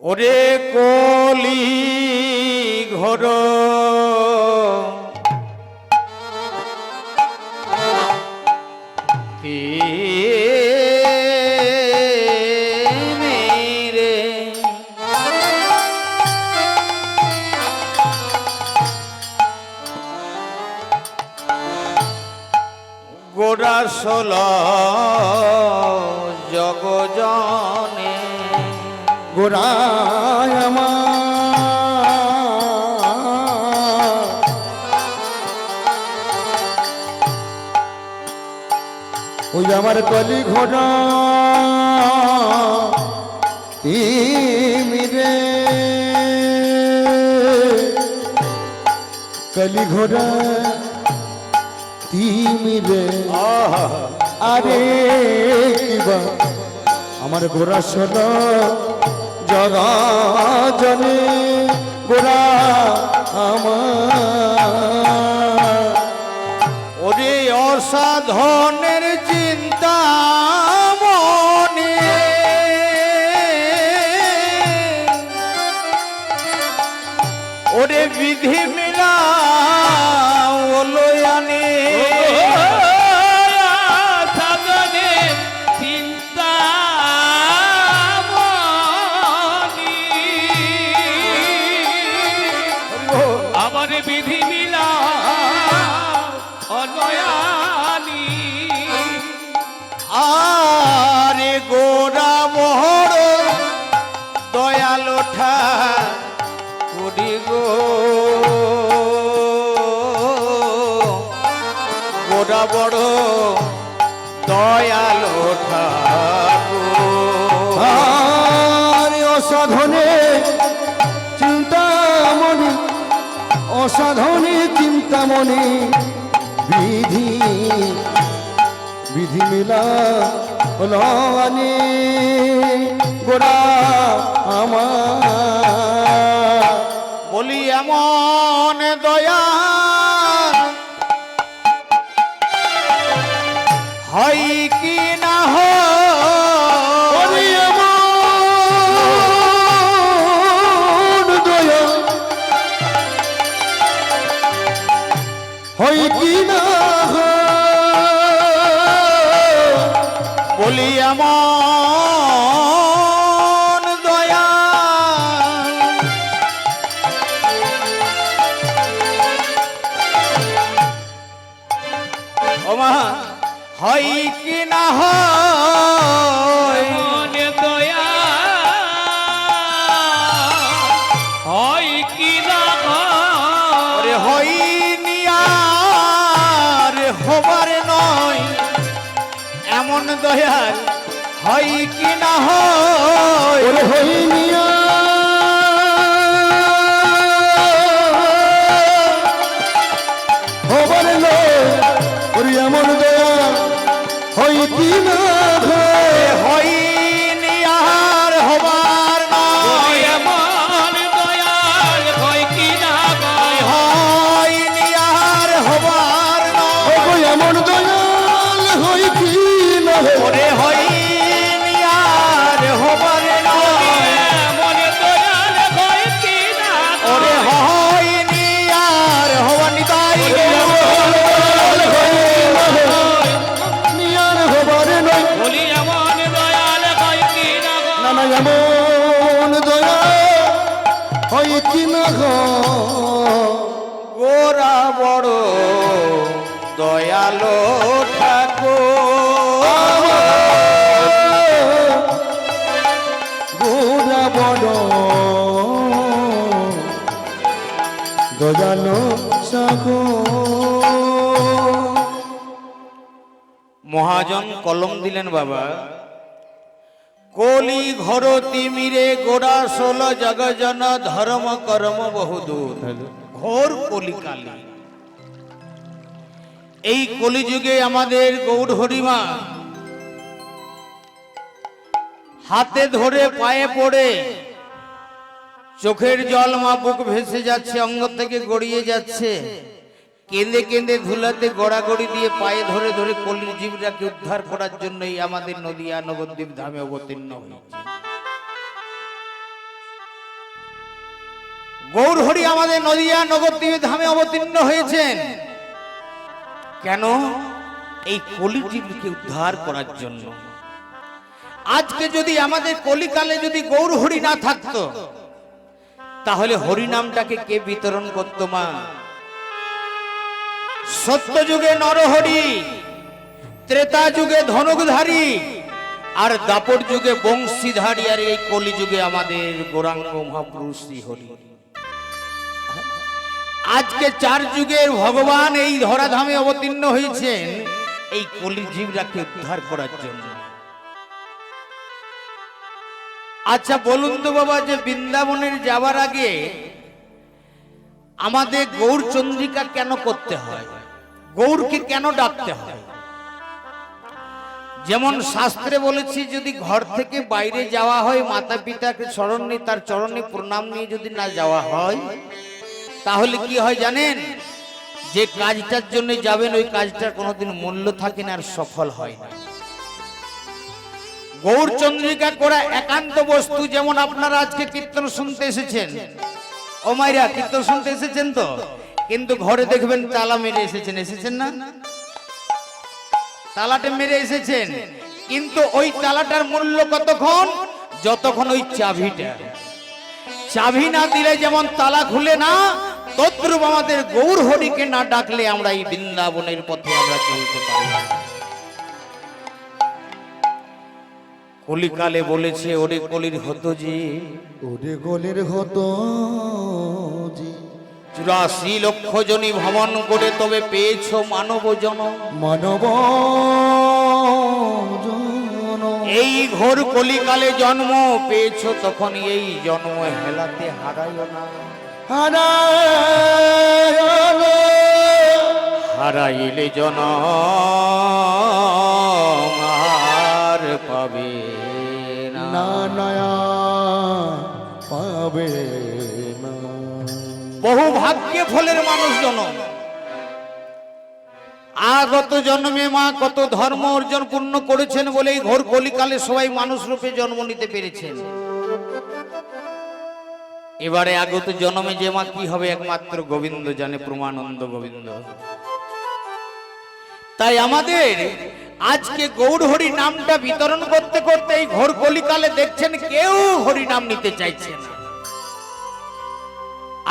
ওরে কলি ঘর। রে গোড়া ওই আমার কলি ঘোড়া তিমিরে কলি ঘোড়া তিমিরে আরে কিবা আমার গোড়া শোন। জগা জনে গোড়া আমার। ওরে অসাধনের চিন্তা মনে। ওরে বিধি গোরা বড় দয়াল ওঠা আর অসাধনে চিন্তামণি অসাধনে চিন্তামণি বিধি বিধি মিলা গোড়া আমার। বলি এমন হয় কি না হয়? মনে দয়া। হয় কি না হই নিয়ার হবার নয়। এমন দয়াল হয় কি না হয়? ওরে হয় কি না হয়? গোরা বড় দয়ালো ঠাকুর। গোরা বড় দয়ালো মহাজন কলম দিলেন বাবা। কলি ঘর তিমিরে গোড়া সোল জগজন ধর্ম কর্ম বহুদূর ঘোর কলিকালী এই কলিযুগে আমাদের গৌড় হরিমা হাতে ধরে পায়ে পড়ে চোখের জল মা বুক ভেসে যাচ্ছে, অঙ্গ থেকে গড়িয়ে যাচ্ছে। কেঁদে কেঁদে ধুলাতে গড়াগড়ি দিয়ে পায়ে ধরে ধরে কলির জীবটাকে উদ্ধার করার জন্যই আমাদের নদীয়া নবদ্বীপ ধামে অবতীর্ণ হয়েছে। গৌরহরি আমাদের নদিয়া নবদ্বীপে ধামে অবতীর্ণ হয়েছেন। কেন? এই কলিজীবকে উদ্ধার করার জন্য। আজকে যদি আমাদের কলিকালে যদি গৌরহরি না থাকতো, তাহলে হরিনামটাকে কে বিতরণ করতো মা? সত্য যুগে নরহরি ত্রেতা যুগে ধনুকধারী, আর দাপর যুগে বংশীধারী, আর এই কলি যুগে আমাদের গৌরাঙ্গ মহাপুরুষ হরি আজকে চার যুগের ভগবান এই ধরাধামে অবতীর্ণ হয়েছেন এই কলি জীবরাকে উদ্ধার করার জন্য। আচ্ছা বলুন তো বাবা, যে বৃন্দাবনের যাওয়ার আগে আমাদের গৌর চন্দ্রিকা কেন করতে হয়? গৌরকে কেন ডাকতে হয়? যেমন শাস্ত্রে বলেছি, যদি ঘর থেকে বাইরে যাওয়া হয় মাতা পিতাকে স্মরণ নিয়ে তার চরণে প্রণাম নিয়ে যদি না যাওয়া হয়, তাহলে কি হয় জানেন? যে কাজটার জন্য যাবেন, ওই কাজটার কোনোদিন মূল্য থাকে না আর সফল হয় না। গৌর চন্দ্রিকা করা একান্ত বস্তু, যেমন আপনারা আজকে কীর্তন শুনতে এসেছেন। ও মাইরা, কীর্তন শুনতে এসেছেন তো? কিন্তু ঘরে দেখবেন তালা মেরে এসেছেন এসেছেন না? তালাটা মেরে এসেছেন। কিন্তু ওই তালাটার মূল্য কতক্ষণ? যতক্ষণ ওই চাবিটা। চাবি না দিলে যেমন তালা খুলে না, তদ্রুপ আমাদের গৌর হরিকে না ডাকলে আমরা এই বৃন্দাবনের পথে আমরা চলতে পারি কলিকালে বলেছে, ওরে কলির হতো যে, ওরে গোলের হতো জি চুরাশি লক্ষ জনী ভ্রমণ করে তবে পেয়েছ মানব জন মানব এই ঘোর কলিকালে জন্ম পেয়েছ তখন এই জন্ম হেলাতে হারাইও না। হারাইলে জন আর পাবে না। না নয়া পাবে বহু ভাগ্যে ফলের মানুষ জনম আগত জন্মে মা কত ধর্ম অর্জন পূর্ণ করেছেন বলে এই ঘোর কলিকালে সবাই মানুষ রূপে জন্ম নিতে পেরেছেন। এবারে আগত জন্মে যে মা কি হবে একমাত্র গোবিন্দ জানে, প্রমানন্দ গোবিন্দ। তাই আমাদের আজকে গৌর হরি নামটা বিতরণ করতে করতে এই ঘোর কলিকালে দেখছেন কেউ হরি নাম নিতে চাইছে না।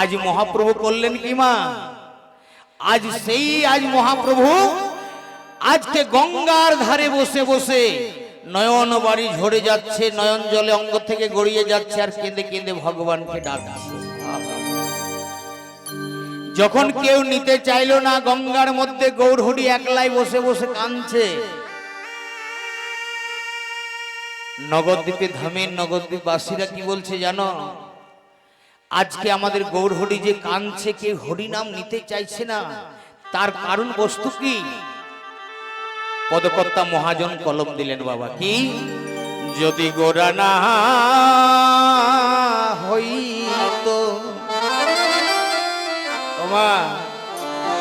আজ মহাপ্রভু করলেন কি মা আজ সেই আজ মহাপ্রভু আজকে গঙ্গার ধারে বসে বসে নয়ন বাড়ি ঝরে যাচ্ছে, নয়ন জলে অঙ্গ থেকে গড়িয়ে যাচ্ছে আর কেঁদে কেঁদে ভগবানকে ডাকছে। যখন কেউ নিতে চাইলো না, গঙ্গার মধ্যে গৌরহরি একলাই বসে বসে কাঁদছে। নগরদ্বীপে ধামের নগরদ্বীপ বাসীরা কি বলছে জানো? আজকে আমাদের গৌরহরি যে কাঁদছে কেউ হরিনাম নিতে চাইছে না, তার কারণ বস্তু কি? পদকর্তা মহাজন কলম দিলেন বাবা, কি? যদি গোরা না হইতো, ওমা,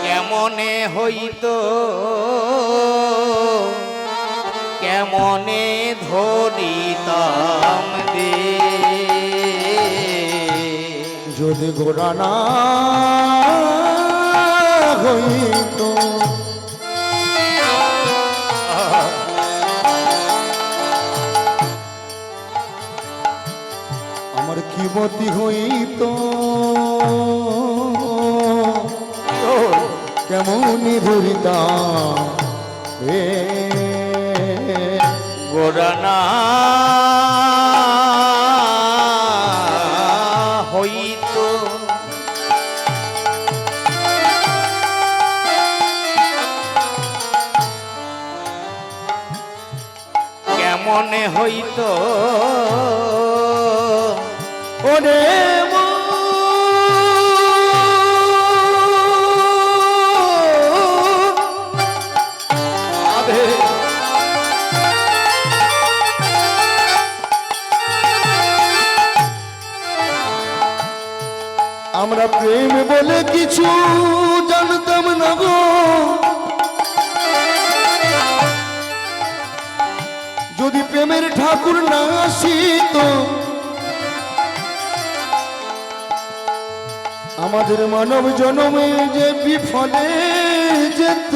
কেমনে হইতো? কেমনে ধরিতাম যদি গোড়া না হইত। আমার কি মতি হইত? কেমন ধরিতাম এ কেমনে হইতো। ওরে আমরা প্রেম বলে কিছু জানতাম না গো। প্রেমের ঠাকুর না আসিত। আমাদের মানব জনমে যে বিফলে যেত।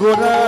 গোরা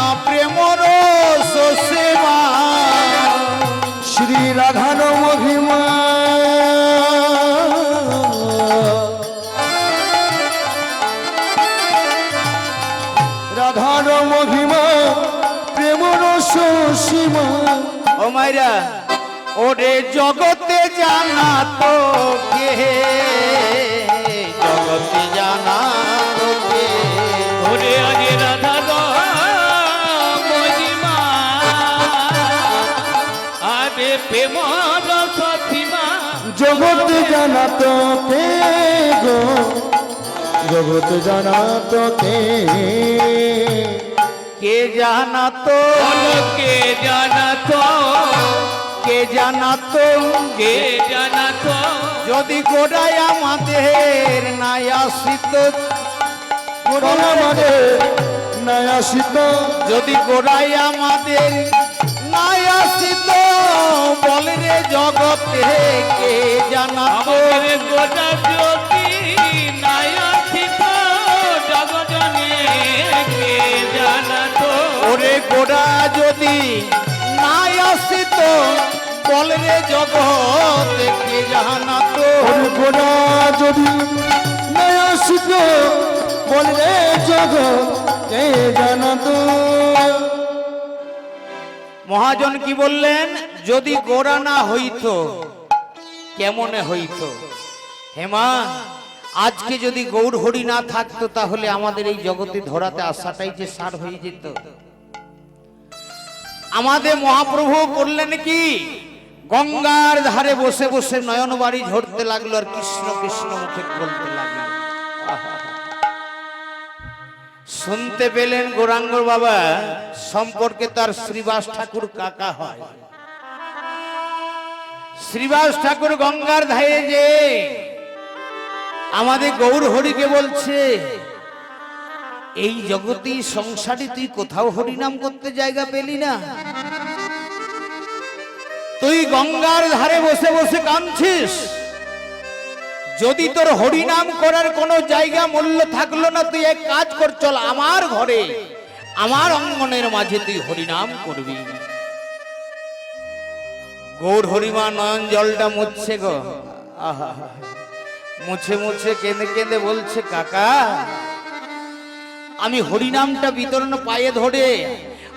ওরে জগতে জানা তো কে জগতে জানা তো কে ওরে আরে রাধা গো মহিমা আরে প্রেম রসিমা জগৎ জানা তো কে গো জানা তো কে কে জানা তো কে জানা তো কে জানা তো কে জানা তো যদি গোড়ায় আমাদের নাই আসিত। কোরআন আমাদের নাই শীত যদি গোড়ায় আমাদের গোড়া যদি নাই আসিত বলে রে জগতে কে জানা তো? গোড়া যদি নয়া শীত বলরে জগৎ কে জানা তো? মহাজন কি বললেন? যদি গোড়া না হইত কেমনে হইত? হেমা আজকে যদি গৌর হরি না থাকতো তাহলে আমাদের এই জগতে ধরাতে আসাটাই যে সার হয়ে যেত। আমাদের মহাপ্রভু করলেন কি? গঙ্গার ধারে বসে বসে নয়ন বাড়ি ঝরতে লাগল আর কৃষ্ণ কৃষ্ণ মুখে বলতে লাগল। শুনতে পেলেন গৌরাঙ্গ বাবা, সম্পর্কে তার শ্রীবাস ঠাকুর কাকা হয়। শ্রীবাস ঠাকুর গঙ্গার ধারে যে আমাদের গৌর হরিকে বলছে এই জগতি সংসারে তুই কোথাও হরিনাম করতে জায়গা পেলি না? তুই গঙ্গার ধারে বসে বসে কাঁদছিস। যদি তোর হরিনাম করার কোনো জায়গা মূল্য থাকল না, তুই এক কাজ কর, চল আমার ঘরে, আমার অঙ্গনের মাঝে তুই হরিনাম করবি। গৌর হরিমা নয়ন জলটা মুছছে গো। আহা, মুছে মুছে কেঁদে কেঁদে বলছে, কাকা আমি হরিনামটা বিতরণ পায়ে ধরে,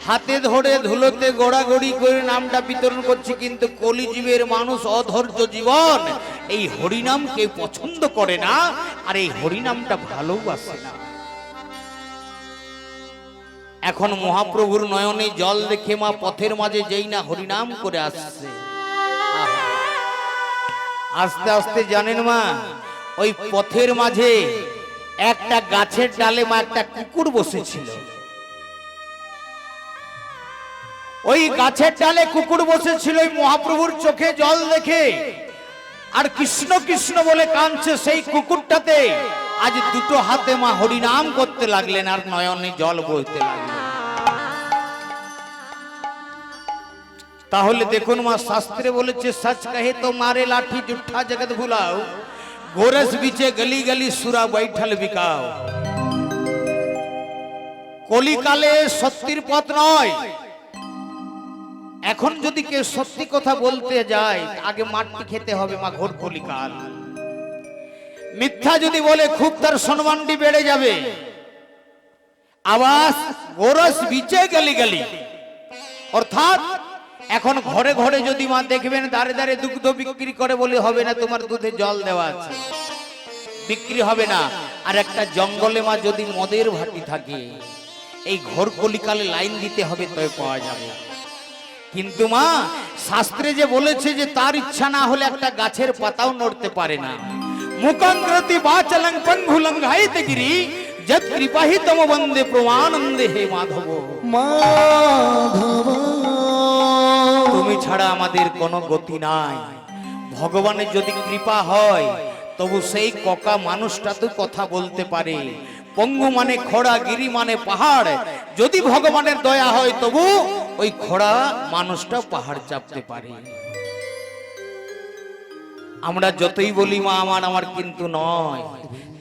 হাতে ধরে, ধুলোতে গোড়াগড়ি করে নামটা বিতরণ করছি, কিন্তু কলিজীবের মানুষ অধৈর্য জীবন এই হরিনাম কেউ পছন্দ করে না, আর এই হরিনামটা ভালোবাসে না। এখন মহাপ্রভুর নয়নে জল দেখে মা পথের মাঝে যেই না হরিনাম করে আসছে। আস্তে আস্তে জানেন মা, ওই পথের মাঝে একটা গাছের ডালে মা একটা কুকুর বসেছিল। ওই গাছের ডালে কুকুর বসেছিল, ওই মহাপ্রভুর চোখে জল দেখে। আর কৃষ্ণ কৃষ্ণ বলে কাঁদছে সেই কুকুরটাতে। আজ দুটো হাতে মা হরিনাম করতে লাগলেন, আর নয়নে জল বইতে লাগলেন। তাহলে দেখুন মা শাস্ত্রে বলেছে, সচ কহে তো মারে লাঠি জুঠা জগত ভুলাও গোরস বিচে গলি গলি সুরা বৈঠল বিকাও কলিকালে সত্যির পথ নয় এখন যদি কেউ সত্যি কথা বলতে যায়, আগে মাটি খেতে হবে, মা, ঘোর কলিকাল। মিথ্যা যদি বলে, খুব তার সম্মানটি বেড়ে যাবে। আবাস গোরস বিচে, গলি গলি। অর্থাৎ এখন ঘরে ঘরে যদি মা দেখবেন দাঁড়ে দাঁড়ে দুগ্ধ বিক্রি করে বলে, হবে না, তোমার দুধে জল দেওয়া আছে। বিক্রি হবে না। আর একটা জঙ্গলে মা যদি মদের ভাটি থাকে, এই ঘর কলিকালে লাইন দিতে হবে, তবে পাওয়া যাবে। কিন্তু মা, শাস্ত্রে যে বলেছে যে তার ইচ্ছা না হলে একটা গাছের পাতাও নড়তে পারে না। মুকাঙ্গ্রতি বাচলং পঙ্গুলং ঘাইতে গিরি তম বন্দে প্রমানন্দে হে মাধব। মাধব। ছাড়া আমাদের কোনো গতি নাই। ভগবানের যদি কৃপা হয়, তবু সেই ককা মানুষটা তো কথা বলতে পারে। পঙ্গু মানে খোড়া, গিরি মানে পাহাড়। যদি ভগবানের দয়া হয়, তবু ওই খোড়া মানুষটা পাহাড় চাপতে পারে। আমরা যতই বলি, মা, আমার আমার কিন্তু নয়।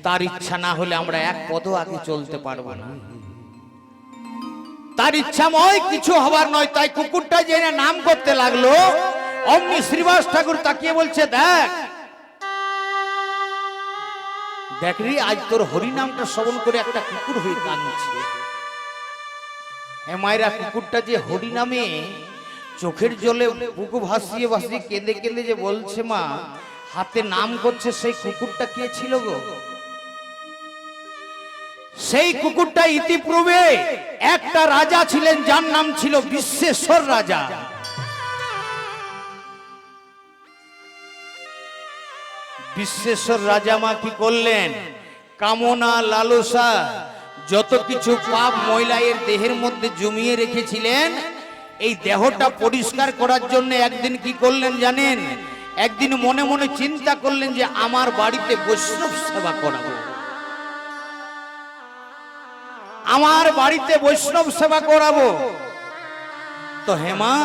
তার ইচ্ছা না হলে আমরা এক পদও আগে চলতে পারব না। তার ইচ্ছাময় কিছু হবার নয়, তাই কুকুরটা জেনে নাম করতে লাগল, অমনি শ্রীবাস ঠাকুর তাকিয়ে বলছে, দেখ দেখরি আজ তোর হরি নামটা শ্রবণ করে একটা কুকুর হয়ে কাঁদছে। হ্যাঁ মায়েরা, কুকুরটা যে হরি নামে চোখের জলে বুকু ভাসিয়ে ভাসিয়ে কেঁদে কেঁদে যে বলছে মা, হাতে নাম করছে সেই কুকুরটা কে ছিল গো? সেই কুকুরটা ইতিপূর্বে একটা রাজা ছিলেন, যার নাম ছিল বিশ্বেশ্বর রাজা। বিশ্বেশ্বর রাজা মা কি করলেন? কামনা, লালসা, যত কিছু পাপ মহিলায়ের দেহের মধ্যে জমিয়ে রেখেছিলেন, এই দেহটা পরিষ্কার করার জন্য একদিন কি করলেন জানেন? একদিন মনে মনে চিন্তা করলেন যে, আমার বাড়িতে বৈষ্ণব সেবা করাবো। আমার বাড়িতে বৈষ্ণব সেবা করাবো। তো হেমা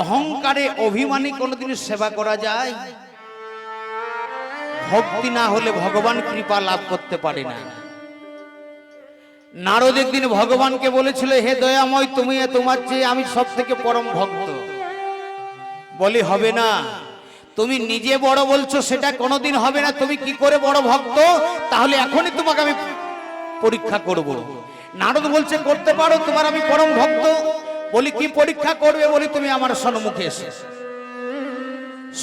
অহংকারে অভিমানী কোনোদিন সেবা করা যায়? ভক্তি না হলে ভগবান কৃপা লাভ করতে পারে না। নারদ একদিন ভগবানকে বলেছিল, হে দয়াময়, তুমি তোমার চেয়ে আমি সব থেকে পরম ভক্ত। বলি, হবে না। তুমি নিজে বড় বলছো, সেটা কোনোদিন হবে না। তুমি কি করে বড় ভক্ত? তাহলে এখনই তোমাকে আমি পরীক্ষা করব। নারদ বলছে, করতে পারো, তোমার আমি পরম ভক্ত। বলি, কি পরীক্ষা করবে? বলি, তুমি আমার সম্মুখে এসে।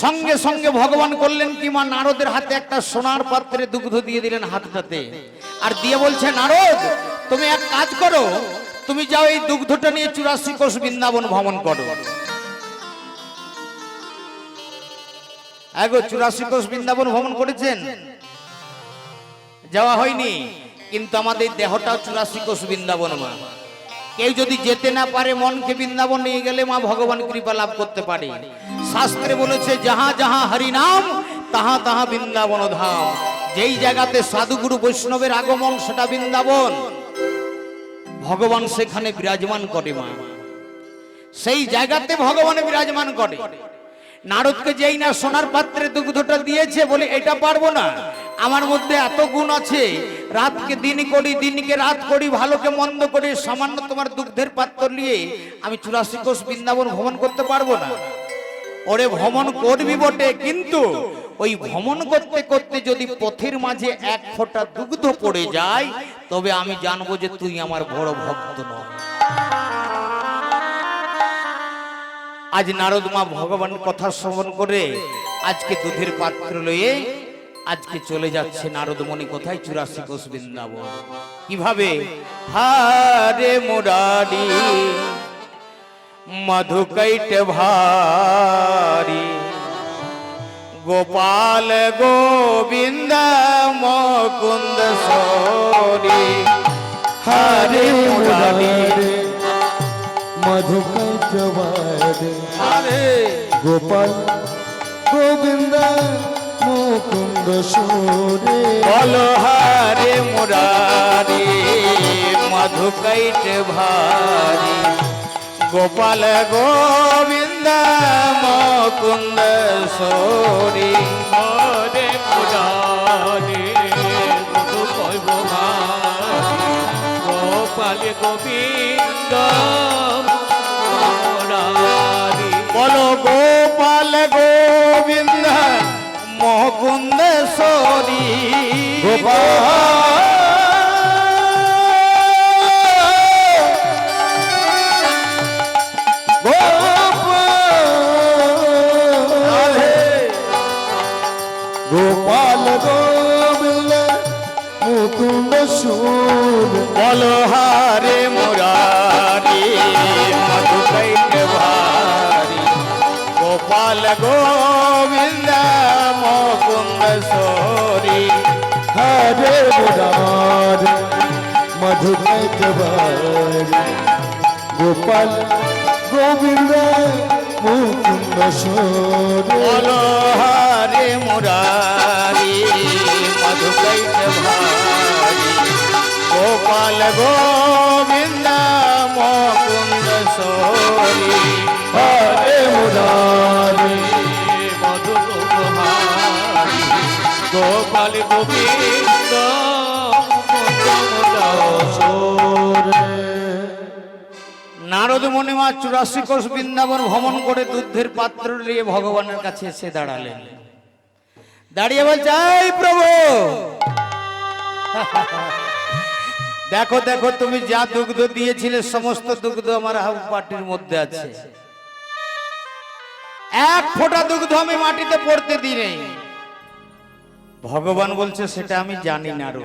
সঙ্গে সঙ্গে ভগবান করলেন কি, মা নারদের হাতে একটা সোনার পাত্রে দুগ্ধ দিয়ে দিলেন হাতটাতে। আর দিয়ে বলছে, নারদ, তুমি এক কাজ করো। তুমি যাও এই দুগ্ধটা নিয়ে চুরাশি কোষ বৃন্দাবন ভ্রমণ করো। এগো চুরাশি কোষ বৃন্দাবন ভ্রমণ করেছেন? যাওয়া হয়নি। কিন্তু আমাদের দেহটা চুরাশি কোষ বৃন্দাবন, মা। কেউ যদি যেতে না পারে, মনকে বৃন্দাবন নিয়ে গেলে মা ভগবান কৃপা লাভ করতে পারে। শাস্ত্রে বলেছে, যাহা যাহা হরি নাম, তাহা তাহা বৃন্দাবন ধাম। যেই জায়গাতে সাধুগুরু বৈষ্ণবের আগমন, সেটা বৃন্দাবন। ভগবান সেখানে বিরাজমান করে, মা। সেই জায়গাতে ভগবান বিরাজমান করে। নারদকে যেই না সোনার পাত্রে দুগ্ধটা দিয়েছে বলে এটা পারব না। আমার মধ্যে এত গুণ আছে, রাতকে দিন করি, দিনকে রাত করি, ভালোকে মন্দ করি, সামান্য তোমার দুগ্ধের পাত্র নিয়ে আমি চুরাশি কোষ বৃন্দাবন ভ্রমণ করতে পারব না। ওরে ভ্রমণ করবি বটে, কিন্তু ওই ভ্রমণ করতে করতে যদি পথের মাঝে এক ফোঁটা দুগ্ধ পড়ে যায়, তবে আমি জানব যে তুই আমার বড় ভক্ত নয়। আজ নারদ মা ভগবান কথা শ্রবণ করে আজকে দুধের পাত্র লয়ে আজকে চলে যাচ্ছে নারদ মণি কোথায়? চুরাশি কোষ বৃন্দাবন। কীভাবে? হারে মুরারি মধুকৈট ভারি। গোপাল গোবিন্দ মুকুন্দ সরি। হরে মুরারি মুরারে হরে গোপাল গোবিন্দ মুকুন্দ সুরে। বল হরে মুরারি মধুকৈট ভারি। গোপাল গোবিন্দ মুকুন্দ সরি। হরে মুরারে মধু কইব গোপাল গোবিন্দ বলো গোপাল গোবিন্দ মুকুন্দেশ্বরী গোপাল গোপাল গোবিন্দ মুকুন্দ সুর। বলহার গোবিন্দ মুকুন্দ সরি। হরে মুরারি মধুময় গোপাল গোবিন্দ মুকুন্দ সরে। হরে মুরারি মধুকৈট গোপাল গোবিন্দ মুকুন্দ সরি। নারদ মণিমা চুরাশি কোষ বৃন্দাবন ভ্রমণ করে দুধের পাত্র নিয়ে ভগবানের কাছে এসে দাঁড়ালেন। দাঁড়িয়ে বলছে, এই প্রভু! দেখো দেখো, তুমি যা দুগ্ধ দিয়েছিলে, সমস্ত দুগ্ধ আমার পাটির মধ্যে আছে। এক ফোঁটা দুগ্ধ আমি মাটিতে পড়তে দিই নেই। ভগবান বলছে, সেটা আমি জানি না রো।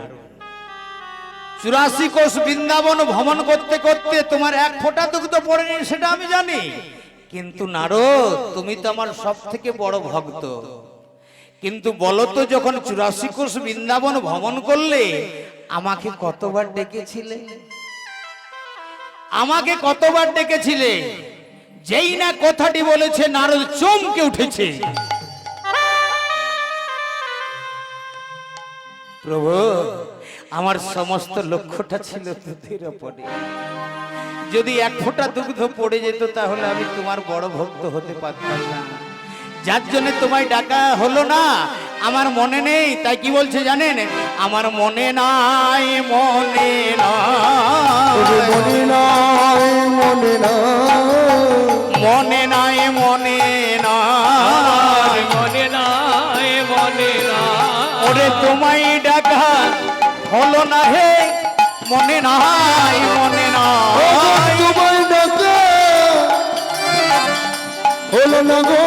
চুরাশি কোষ বৃন্দাবন ভ্রমণ করতে করতে তোমার এক ফোঁটা দুগ্ধ পড়েনি, সেটা আমি জানি। কিন্তু নারদ, তুমি তো আমার সব থেকে বড় ভক্ত। কিন্তু বলো তো, যখন চুরাশি কোষ বৃন্দাবন ভ্রমণ করলে, আমাকে কতবার ডেকেছিলে? আমাকে কতবার ডেকেছিলে? যেই না কথাটি বলেছে, নারদ চমকে উঠেছে। প্রভু আমার সমস্ত লক্ষ্যটা ছিল দুধের ওপরে। যদি এক ফোঁটা দুগ্ধ পড়ে যেত তাহলে আমি তোমার বড় ভক্ত হতে পারতাম না। যার জন্য তোমায় ডাকা হলো না আমার মনে নেই। তাই কি বলছে জানেন? আমার মনে নাই মনে মনে নাই মনে নাই। মনে নাই মনে নাই। মনে নাই মনে নাই। ওরে তোমায় হলো না হে মনে নাই মনে নাই। হলো না গো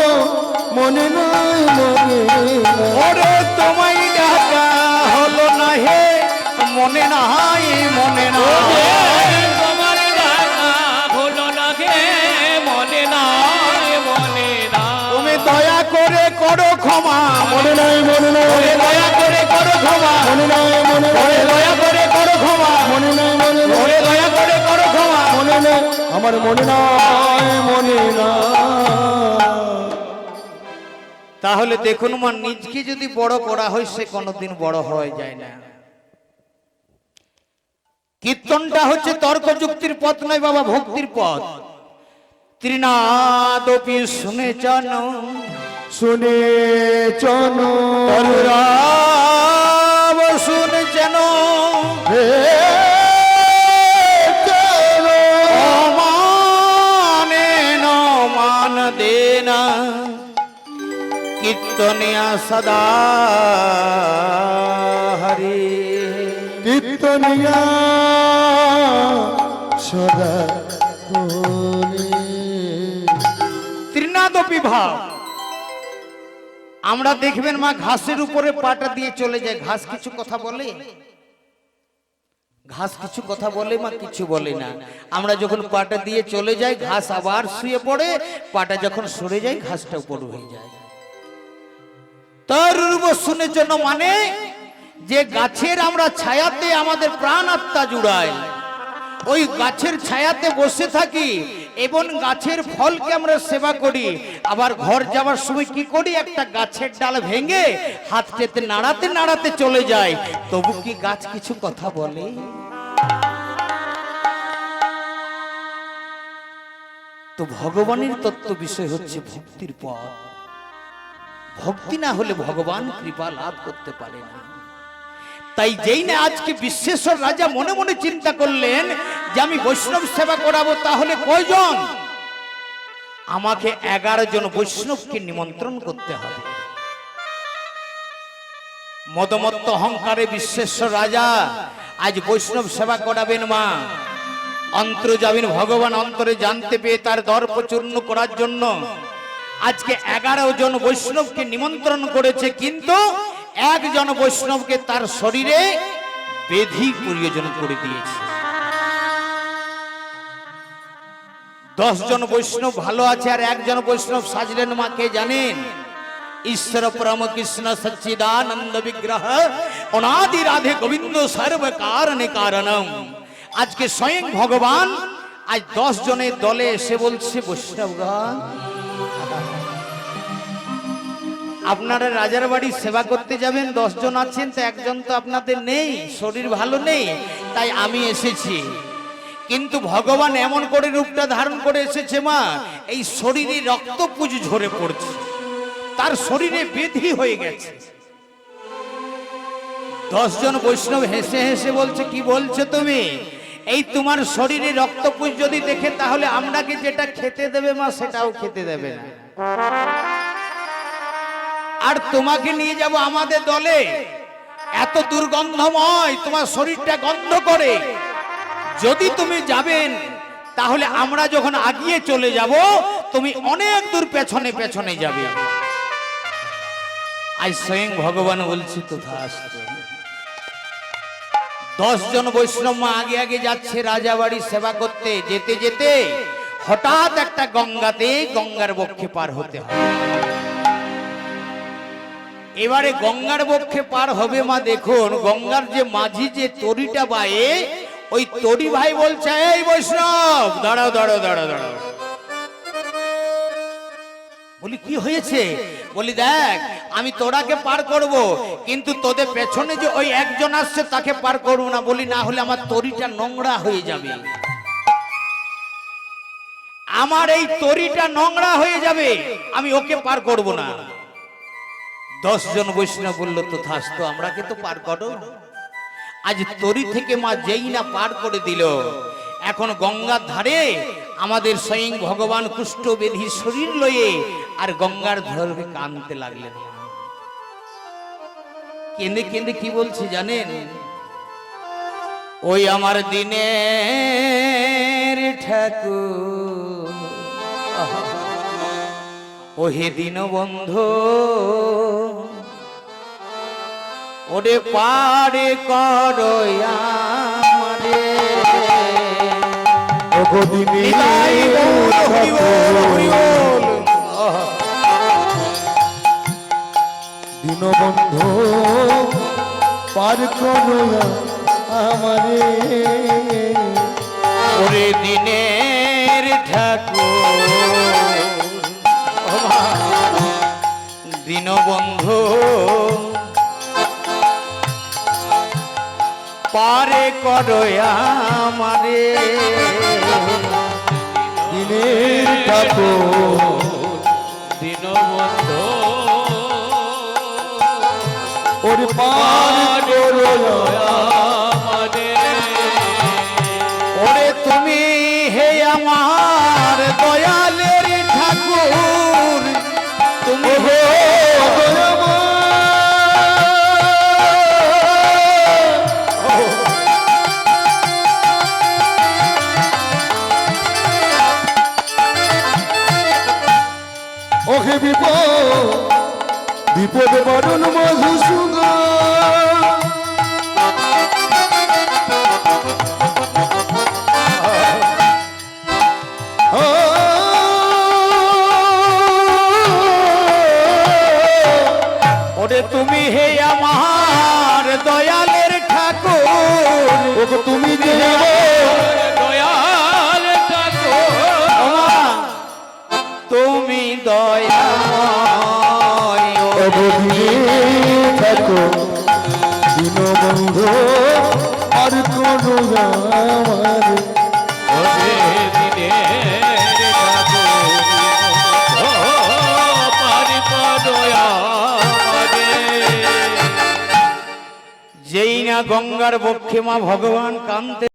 মনে নাই মনে ওরে তোমায় ডাকা হলো না হে মনে নাই মনে নাই। করে ক্ষমা। মনে নাই মনে নাই। ওরে দয়া করে করো ক্ষমা। মনে নাই মনে ওরে নাই দয়া করে করো ক্ষমা। মনে নাই মনে নাই। ওরে দয়া করে করো ক্ষমা। মনে নাই। আমার মনে নাই মনে নাই। তাহলে দেখুন মা নিজকে যদি বড় করা হয় সে কোনোদিন বড় হয়ে যায় না। কীর্তনটা হচ্ছে তর্ক যুক্তির পথ নয় বাবা ভক্তির পথ। ত্রিনাদপি শুনে চন শুনে চন শুনে যেন। কীর্তনিয়া সদা হরি। কীর্তনিয়া সদা ত্রিনাদপি ভাব আমরা দেখবেন মা ঘাসের উপরে পাটা দিয়ে চলে যায়। ঘাস কিছু কথা বলে? ঘাস কিছু কথা বলে মা? কিছু বলে না। আমরা যখন পাটা দিয়ে চলে যাই, ঘাস আবার শুয়ে পড়ে। পাটা যখন সরে যায়, ঘাসটা উপর হয়ে যায়। জন্য মানে যে গাছের আমরা ছায়াতে আমাদের প্রাণ আত্মা জুড়াই, ওই গাছের ছায়াতে বসে থাকি এবং গাছের ফলকে আমরা সেবা করি। আবার ঘর যাওয়ার সময় কি করি? একটা গাছের ডাল ভেঙে হাত চেতে নাড়াতে নাড়াতে চলে যায় তবু কি গাছ কিছু কথা বলে? তো ভগবানের তত্ত্ব বিষয় হচ্ছে ভক্তির পথ। ভক্তি না হলে ভগবান কৃপা লাভ করতে পারে না। তাই যেই না আজকে বিশ্বেশ্বর রাজা মনে মনে চিন্তা করলেন যে আমি বৈষ্ণব সেবা করাবো, তাহলে কয়জন? আমাকে এগারো জন বৈষ্ণবকে নিমন্ত্রণ করতে হবে। মদমত্ত অহংকারে বিশ্বেশ্বর রাজা, আজ বৈষ্ণব সেবা করাবেন মা। অন্তর যাবেন ভগবান অন্তরে জানতে পেয়ে তার দর্প চূর্ণ করার জন্য আজকে এগারো জন বৈষ্ণবকে নিমন্ত্রণ করেছে, কিন্তু একজন বৈষ্ণবকে তার শরীরে বেধি প্রয়োজন করে দিয়েছে। দশজন বৈষ্ণব ভালো আছে আর একজন বৈষ্ণব সাজলেন মাকে জানেন? ঈশ্বর পরম কৃষ্ণ সচ্চিদানন্দ বিগ্রহ, অনাদি রাধে গোবিন্দ সর্ব কারণে কারণম। আজকে স্বয়ং ভগবান আজ দশ জনের দলে এসে বলছে, বৈষ্ণবগণ আপনারা রাজার বাড়ি সেবা করতে যাবেন জন আছেন, তো একজন তো আপনাদের নেই, শরীর ভালো নেই, তাই আমি এসেছি। কিন্তু ভগবান এমন করে রূপটা ধারণ করে এসেছে মা, এই শরীরে রক্তপুজ ঝরে পড়ছে। তার শরীরে বেধি হয়ে গেছে। জন বৈষ্ণব হেসে হেসে বলছে, কি বলছো তুমি? এই তোমার শরীরে রক্তপুজ যদি দেখে, তাহলে আমরাকে যেটা খেতে দেবে মা, সেটাও খেতে দেবে না। আর তোমাকে নিয়ে যাব আমাদের দলে। এত দুর্গন্ধময় তোমার শরীরটা গন্ধ করে। যদি তুমি যাবেন, তাহলে আমরা যখন আগিয়ে চলে যাব, তুমি অনেক দূর পেছনে পেছনে যাবে। আজ স্বয়ং ভগবান বলছি তো দশ জন বৈষ্ণব আগে আগে যাচ্ছে রাজাবাড়ি সেবা করতে। যেতে যেতে হঠাৎ একটা গঙ্গাতে গঙ্গার বক্ষে পার হতে হয়। এবারে গঙ্গার বক্ষে পার হবে মা, দেখুন, গঙ্গার যে মাঝি যে তরিটা বায়ে, ওই তরি ভাই বলছে, এই বৈষ্ণব, দাঁড়াও দাঁড়াও দাঁড়াও দাঁড়াও। বলি, কি হয়েছে? বলি, দেখ, আমি তোরাকে পার করব, কিন্তু তোদের পেছনে যে ওই একজন আসছে, তাকে পার করব না। বলি, না হলে আমার তরিটা নোংরা হয়ে যাবে। আমার এই তরিটা নোংরা হয়ে যাবে, আমি ওকে পার করব না। দশ জন বৈষ্ণব বলল, তো থাস তো আমরাকে তো পার করো? আজ তরি থেকে মা যেই না পার করে দিল, এখন গঙ্গার ধারে আমাদের স্বয়ং ভগবান কুষ্ঠ বেধি শরীর লয়ে আর গঙ্গার ধরে কানতে লাগলেন কেঁদে কেঁদে কি বলছে জানেন? ওই আমার দিনের ঠাকুর ওহে দিন বন্ধু ওরে পারে আমারে দিনে বল। দীনবন্ধু পার আমারে ওরে দিনের ঠাকুর দীনবন্ধু পারে করো আমারে। দিনের ঠাকুর দীনবন্ধু ওরে পার করো ওরে তুমি হে আমার দয়ালের ওহে বিপদ বিপদ মরণ মধুসূদন ওরে তুমি হে আমার দয়ালের ঠাকুর। তুমি যে দয়াময় থাকো দীনবন্ধু আর আমার যেই না গঙ্গার বক্ষে মা ভগবান কান্তে